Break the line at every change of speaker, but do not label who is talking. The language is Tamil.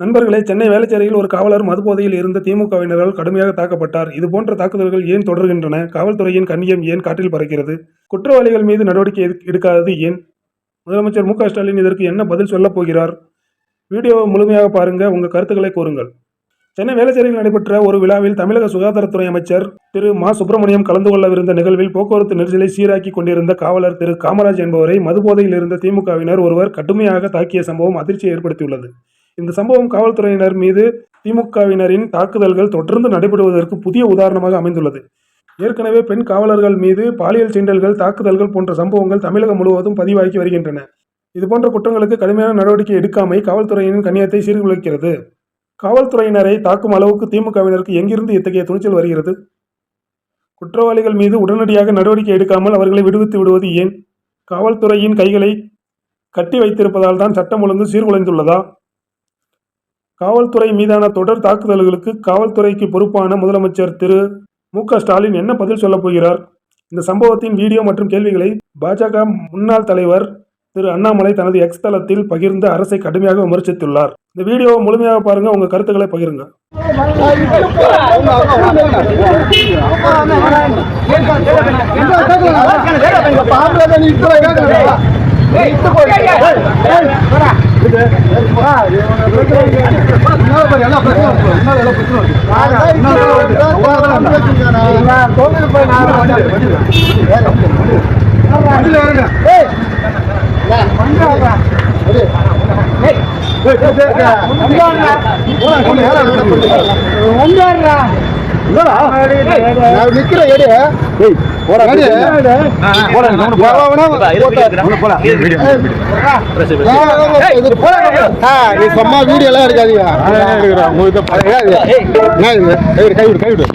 நண்பர்களே சென்னை வேளச்சேரியில் ஒரு காவலர் மதுபோதையில் இருந்த திமுகவினரால் கடுமையாக தாக்கப்பட்டார். இதுபோன்ற தாக்குதல்கள் ஏன் தொடர்கின்றன? காவல்துறையின் கண்ணியம் ஏன் காற்றில் பறக்கிறது? குற்றவாளிகள் மீது நடவடிக்கை எடுக்காதது ஏன்? முதலமைச்சர் மு க ஸ்டாலின் இதற்கு என்ன பதில் சொல்லப் போகிறார்? வீடியோவை முழுமையாக பாருங்க உங்க கருத்துக்களை கூறுங்கள். சென்னை வேளச்சேரியில் நடைபெற்ற ஒரு விழாவில் தமிழக சுகாதாரத்துறை அமைச்சர் திரு மா. சுப்பிரமணியம் கலந்து கொள்ளவிருந்த நிகழ்வில் போக்குவரத்து நெரிசலை சீராக்கி கொண்டிருந்த காவலர் திரு காமராஜ் என்பவரை மதுபோதையில் இருந்த திமுகவினர் ஒருவர் கடுமையாக தாக்கிய சம்பவம் அதிர்ச்சியை ஏற்படுத்தியுள்ளது. இந்த சம்பவம் காவல்துறையினர் மீது திமுகவினரின் தாக்குதல்கள் தொடர்ந்து நடைபெறுவதற்கு புதிய உதாரணமாக அமைந்துள்ளது. ஏற்கனவே பெண் காவலர்கள் மீது பாலியல் சீண்டல்கள் தாக்குதல்கள் போன்ற சம்பவங்கள் தமிழகம் முழுவதும் பதிவாகி வருகின்றன. இதுபோன்ற குற்றங்களுக்கு கடுமையான நடவடிக்கை எடுக்காமை காவல்துறையின் கண்ணியத்தை சீர்குலைக்கிறது. காவல்துறையினரை தாக்கும் அளவுக்கு திமுகவினருக்கு எங்கிருந்து இத்தகைய துணிச்சல் வருகிறது? குற்றவாளிகள் மீது உடனடியாக நடவடிக்கை எடுக்காமல் அவர்களை விடுவித்து விடுவது ஏன்? காவல்துறையின் கைகளை கட்டி வைத்திருப்பதால் தான் சட்டம் ஒழுங்கு சீர்குலைந்துள்ளதா? காவல்துறை மீதான தொடர் தாக்குதல்களுக்கு காவல்துறைக்கு பொறுப்பான முதலமைச்சர் திரு மு க ஸ்டாலின் என்ன பதில் சொல்லப் போகிறார் இந்த சம்பவத்தின் வீடியோ மற்றும் கேள்விகளை பாஜக முன்னாள் தலைவர் திரு அண்ணாமலை தனது எக்ஸ் தளத்தில் பகிர்ந்து அரசை கடுமையாக விமர்சித்துள்ளார் இந்த வீடியோவை முழுமையாக பாருங்க உங்க கருத்துக்களை பகிருங்க கோவில் போய் நான்
நிக்கிற எடு நீ சும்மா வீடியோ எல்லாம் எடுக்காதீங்க என்ன இது? கை விடு கை விடு